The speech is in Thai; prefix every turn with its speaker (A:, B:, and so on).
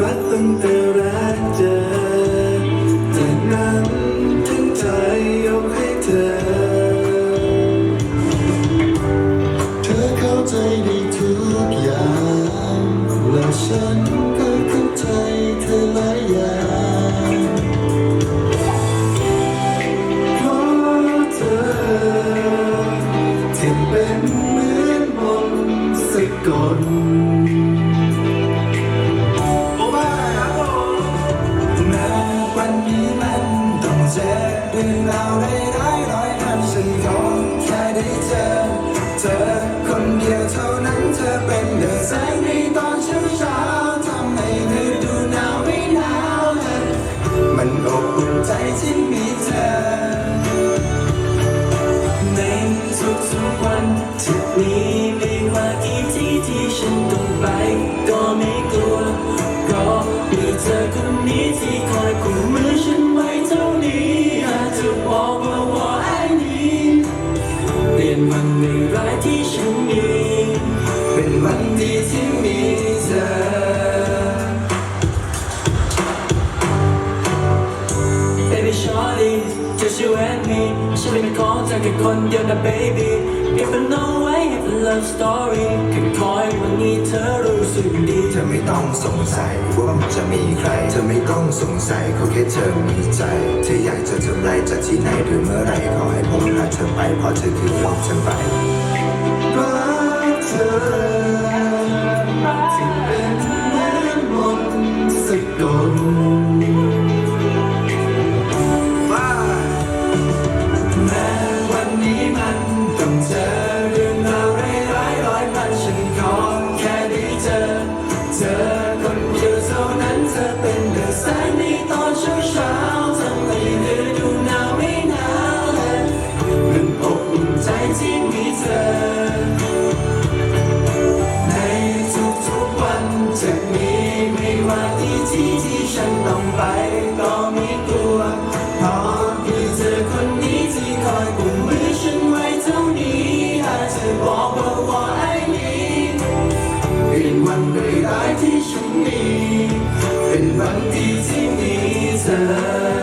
A: รักตั้งแต่แรกเจอจากนั้นทั้งใจยกให้เธอ
B: เธอเข้า
A: ใจในทุก
B: อย่างและฉั
A: น
B: ก็เข้าใจ
A: เ
B: ธอหลา
A: ย
B: อย่า
A: ง
B: เพรา
A: ะเธ
B: อ
A: ที่เป็นเหมือนมนต์สะกดโรื่องราวร้ายร้อยพันฉั
B: นขอแค่ได้เจอเธอคนเดียวเท่านั้นเธอเป็นเดือ
A: แสงในตอนเช้าเช้าทำให้ฤดูหนาวไม่หนาวเลย
B: มันอบอุ่น
A: ใจที่มีเธอ ในทุกๆวันที่มีไม่ว่ากี่ที่ที่ฉันต้องไป ก็ไม่กลัวเพราะมีเธอคนนี้ที่ เป็นวันดีที่มีเธอ Baby Shawty just you and me ฉันเป็นของเธอแค่คนเดียวนะ baby If I know I have a love story แค่คอยวันนี้เธอรู้สึกดี เธอไม
B: ่ต้องสงสัยว่ามันจะมีใคร เธอไม่ต้องสงสัยเขาแค่เธอมีใจ เธออยากจะทำไรจากที่ไหนหรือเมื่อไหรขอให้ผมพาเธอไปเพราะเธอคือของฉันไปรั
A: ที่ที่ฉันต้องไปก็ไมีตัวเพราะมีเจอคนนี้ที่คอยกุมมือฉันไว้เท่านี้อาจจะบอกว่าว่าไอ้นี้เป็นวันร้ายที่ฉันมีเป็นวันที่ที่มีเธอ